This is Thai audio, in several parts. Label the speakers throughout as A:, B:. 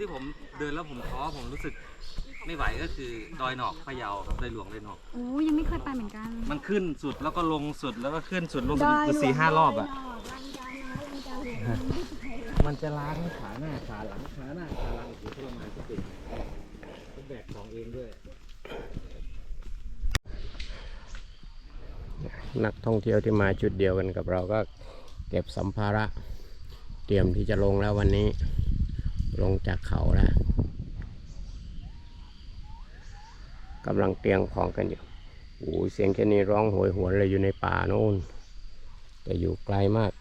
A: ที่ผมเดินแล้วผมท้อผมรู้สึกไม่ไหวก็คือดอยหนอกพะเยาครับดอยหลวงดอยหนอก
B: โอ้ยังไม่เคยไปเหมือนกัน
A: มันขึ้นสุดแล้วก็ลงสุดแล้วก็ขึ้นสุดลงสุดคือสี่ห้ารอบอะ มันจะล้างขาหน้าขาหลังขาหน้าขาหลังโอ้โหทรมานที่สุดต้องแบกของเองด้วย
C: นักท่องเที่ยวที่มาจุดเดียวกันกับเราก็เก็บสัมภาระ เตรียมที่จะลงแล้ววันนี้ ลงจากเขาแล้วกำลังเตรียมของกันอยู่โอ้ยเสียงแค่นี้ร้องโหยหวนเลยอยู่ในป่าโน่น แต่อยู่ไกลมาก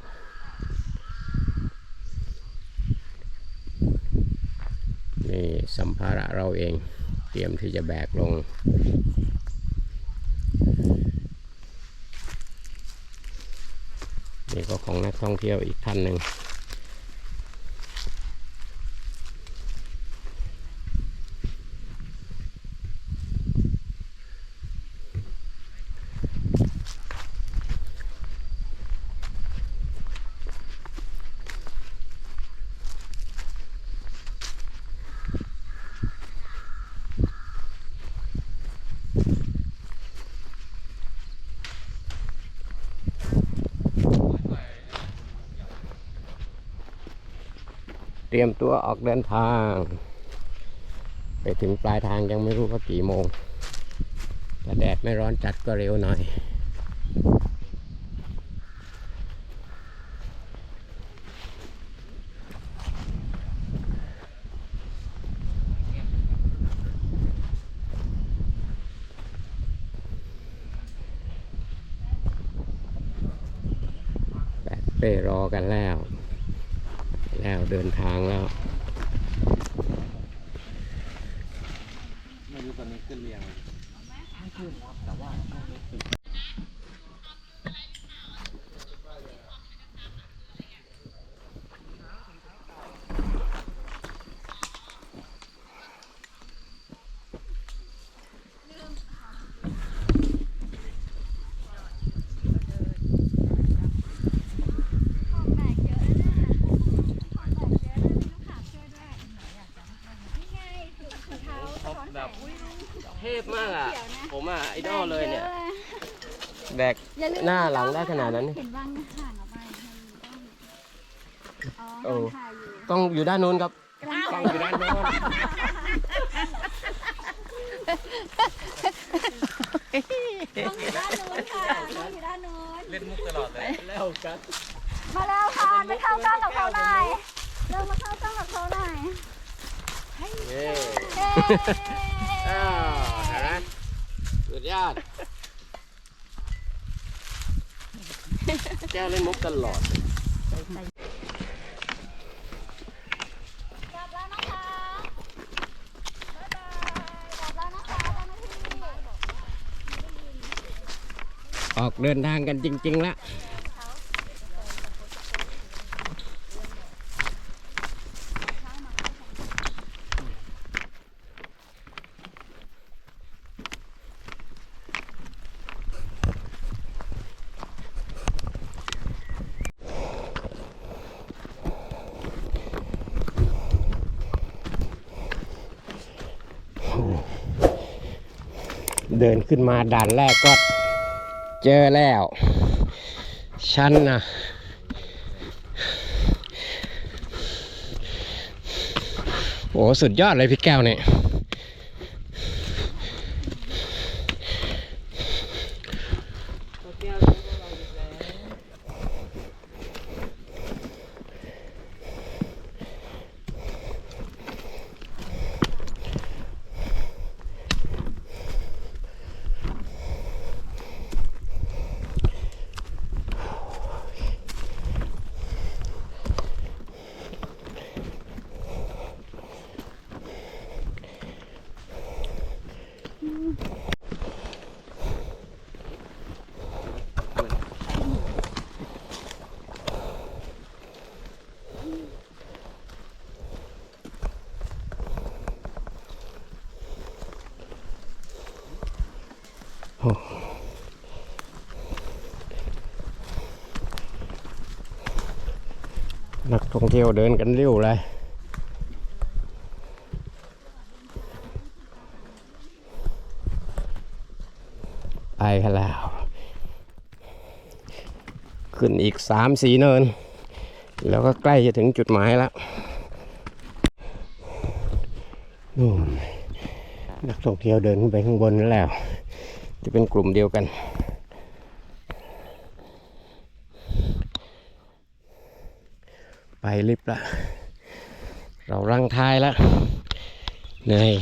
C: นี่สัมภาระเราเอง เตรียมที่จะแบกลง นี่ก็ของนักท่องเที่ยวอีกท่านหนึ่ง เตรียมตัวออกเดินทาง ไปถึงปลายทางยังไม่รู้ว่ากี่โมงแต่แดดไม่ร้อนจัดก็เร็วหน่อยแบกเป้รอกันแล้ว แล้วเดินทางแล้ว
A: ไม่รู้ตอนนี้ขึ้นเรียงไม่ขึ้นครับแต่ว่าต้องไปฝึก
B: ของแบกเยอะนะของแบกเยอะนะมีลูกค้าช่วยด้วยนี่ไงถุงเท้าสะท้อนแสง
C: เทพมากอะ ผมอะไอดอลเลยเนี่ย
B: แบกอะ
C: แบก
B: อย่าลืม
C: หน้าหลังได้ขนาดนั้นนี่
B: เห็นวางห่างออกไปมันต้องอ๋อ
C: โอ้
B: ถ่ายอยู่
C: ต้องอยู่ด้านนู้นครับ
B: กำลัง
C: ต้องอยู่ด้านโน้น
B: ต้องอยู่ด้านนู้นค่ะต้องอยู่ด้านนู้น
A: เล่นมุกตลอดเลย
C: แล้วกัน
B: มาแล้วค่ะไปเข้ากล้องกับเขาหน่อยเร็วมาเข้ากล้องกับเขาหน่อย
C: เย้
B: เย้
C: อ้าวเห็นไหมสุ ดยอด แก้วเล่นมุกตลอด
B: กลับแล้วนะคะบ๊ายบายกลับแล้วนะคะเจ้าหน้าที่
C: ออกเดินทางกันจริงๆแล้ว เดินขึ้นมาด่านแรกก็เจอแล้ว ชั้นนะโอ้สุดยอดเลยพี่แก้วเนี่ย นักท่องเที่ยวเดินกันเร็วเลยไปกันแล้ว ขึ้นอีกสามสีเนิน แล้วก็ใกล้จะถึงจุดหมายแล้วนู่นนักท่องเที่ยวเดินไปข้างบนแล้ว จะเป็นกลุ่มเดียวกัน ไปลิบละเรารังท้ายแล้วเหนื่อย